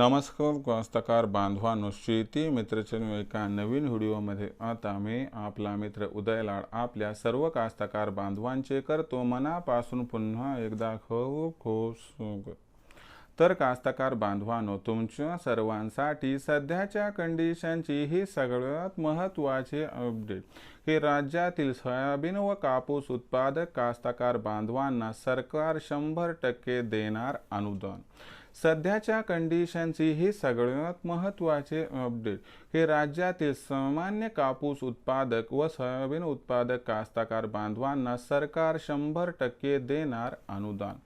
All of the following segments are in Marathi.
नमस्कार कास्तकार बांधवांनो शेती मित्रचॅनल एका नवीन व्हिडिओमध्ये. आता मी आपला मित्र उदय लाड आपल्या सर्व कास्तकार बांधवांचे करतो मनापासून पुन्हा एकदा खूप खूप स्वागत. तर कास्तकार बांधवांनो तुमच्या सर्वांसाठी सध्याच्या कंडिशनची ही सगळ्यात महत्त्वाची अपडेट की राज्यातील सोयाबीन व कापूस उत्पादक कास्तकार बांधवांना सरकार शंभर टक्के देणार अनुदान. सध्याच्या कंडिशनची ही सगळ्यात महत्त्वाचे अपडेट हे राज्यातील सामान्य कापूस उत्पादक व सोयाबीन उत्पादक कास्तकार बांधवांना सरकार शंभर टक्के देणार अनुदान.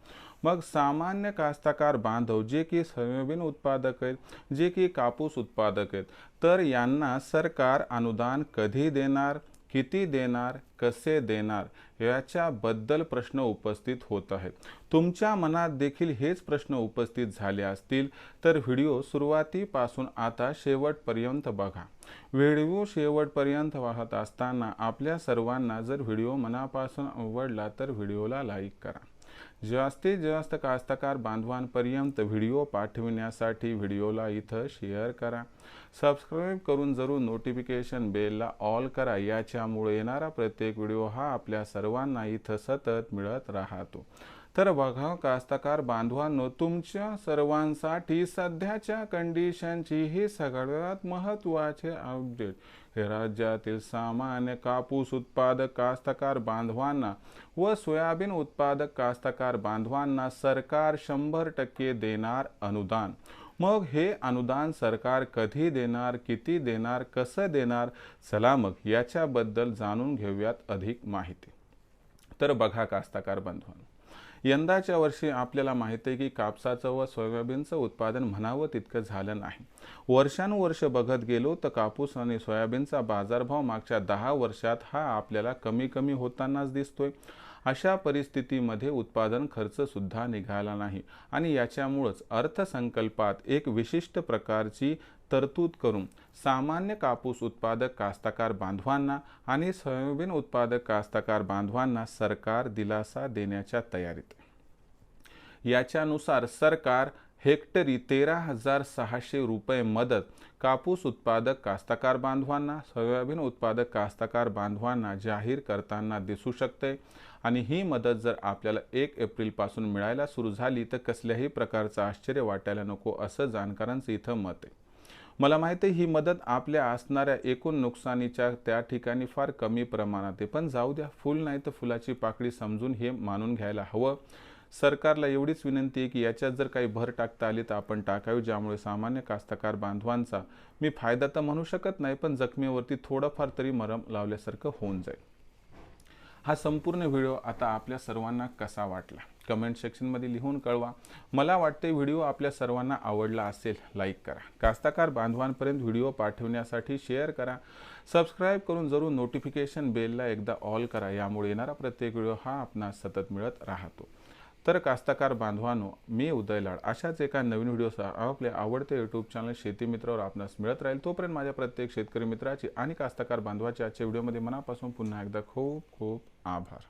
मग सामान्य कास्तकार बांधव जे की सोयाबीन उत्पादक आहेत जे की कापूस उत्पादक आहेत तर यांना सरकार अनुदान कधी देणार? किती देणार कसे देणार याच्याबद्दल प्रश्न उपस्थित होत आहेत. तुमच्या मनात देखील हेच प्रश्न उपस्थित झाले असतील तर व्हिडिओ सुरुवातीपासून आता शेवटपर्यंत बघा. व्हिडिओ शेवटपर्यंत पाहत असताना आपल्या सर्वांना जर व्हिडिओ मनापासून आवडला तर व्हिडिओला लाईक करा. जास्तीत जास्त कास्तकार बांधवांपर्यंत व्हिडिओ पाठविण्यासाठी व्हिडिओला इथं शेअर करा. सबस्क्राईब करून जरूर नोटिफिकेशन बेलला ऑल करा. याच्यामुळे येणारा प्रत्येक व्हिडिओ हा आपल्या सर्वांना इथं सतत मिळत राहतो. तर बघा कास्तकार बांधवांनो तुमच्या सर्वांसाठी सध्याच्या कंडिशनची ही सगळ्यात महत्त्वाचे अपडेट हे राज्यातील सामान्य कापूस उत्पादक कास्तकार बांधवांना व सोयाबीन उत्पादक कास्तकार बांधवांना सरकार शंभर टक्के देणार अनुदान. मग हे अनुदान सरकार कधी देणार किती देणार कसं देणार चला मग याच्याबद्दल जाणून घेऊयात अधिक माहिती. तर बघा कास्तकार बांधवांनो. यंदाच्या वर्षी आपल्याला माहिती आहे की कापसाचं व सोयाबीनचं उत्पादन म्हणावं तितकं झालं नाही. वर्षानुवर्ष बघत गेलो तर कापूस आणि सोयाबीनचा बाजारभाव मागच्या दहा वर्षात हा आपल्याला कमी कमी होतानाच दिसतोय. अशा परिस्थितीमध्ये उत्पादन खर्चसुद्धा निघाला नाही. आणि याच्यामुळंच अर्थसंकल्पात एक विशिष्ट प्रकारची तरतूद करून सामान्य कापूस उत्पादक कास्तकार बांधवांना आणि सोयाबीन उत्पादक कास्तकार बांधवांना सरकार दिलासा देण्याच्या तयारीत. याच्यानुसार सरकार हेक्टरी तेरा हजार सहाशे रुपये मदत. कापूस उत्पादक कास्तकार बांधवांना सोयाबीन उत्पादक कास्तकार बांधवांना जाहीर करताना दिसू शकते. आणि ही मदत जर आपल्याला एक एप्रिलपासून मिळायला सुरू झाली तर कसल्याही प्रकारचं आश्चर्य वाटायला नको असं जाणकारांचं इथं मत आहे. मला माहिती आहे ही मदत आपल्या असणाऱ्या एकूण नुकसानीच्या त्या ठिकाणी फार कमी प्रमाणात आहे. पण जाऊ द्या फुल नाही तर फुलाची पाकळी समजून हे मानून घ्यायला हवं. सरकारला एवढीच विनंती आहे की याच्यात जर काही भर टाकता आली तर आपण टाकावी ज्यामुळे सामान्य कास्तकार बांधवांचा मी फायदा तर म्हणू शकत नाही पण जखमेवरती थोडंफार तरी मरम लावल्यासारखं होऊन जाईल. हा संपूर्ण व्हिडिओ आता आपल्या सर्वांना कसा वाटला? कमेंट सेक्शनमध्ये लिहून कळवा. मला वाटते व्हिडिओ आपल्या सर्वांना आवडला असेल लाईक करा. कास्ताकार बांधवांपर्यंत व्हिडिओ पाठवण्यासाठी शेअर करा. सबस्क्राईब करून जरूर नोटिफिकेशन बेलला एकदा ऑल करा. यामुळे येणारा प्रत्येक व्हिडिओ हा आपणास सतत मिळत राहतो. तर कास्तकार बांधवांनो मी उदय लाड. अशाच एका नवीन व्हिडिओसह आपले आवडते यूट्यूब चॅनल शेती मित्रावर आपणास मिळत राहील. तोपर्यंत माझ्या प्रत्येक शेतकरी मित्राची आणि कास्तकार बांधवाच्या आजच्या व्हिडिओमध्ये मनापासून पुन्हा एकदा खूप खूप आभार.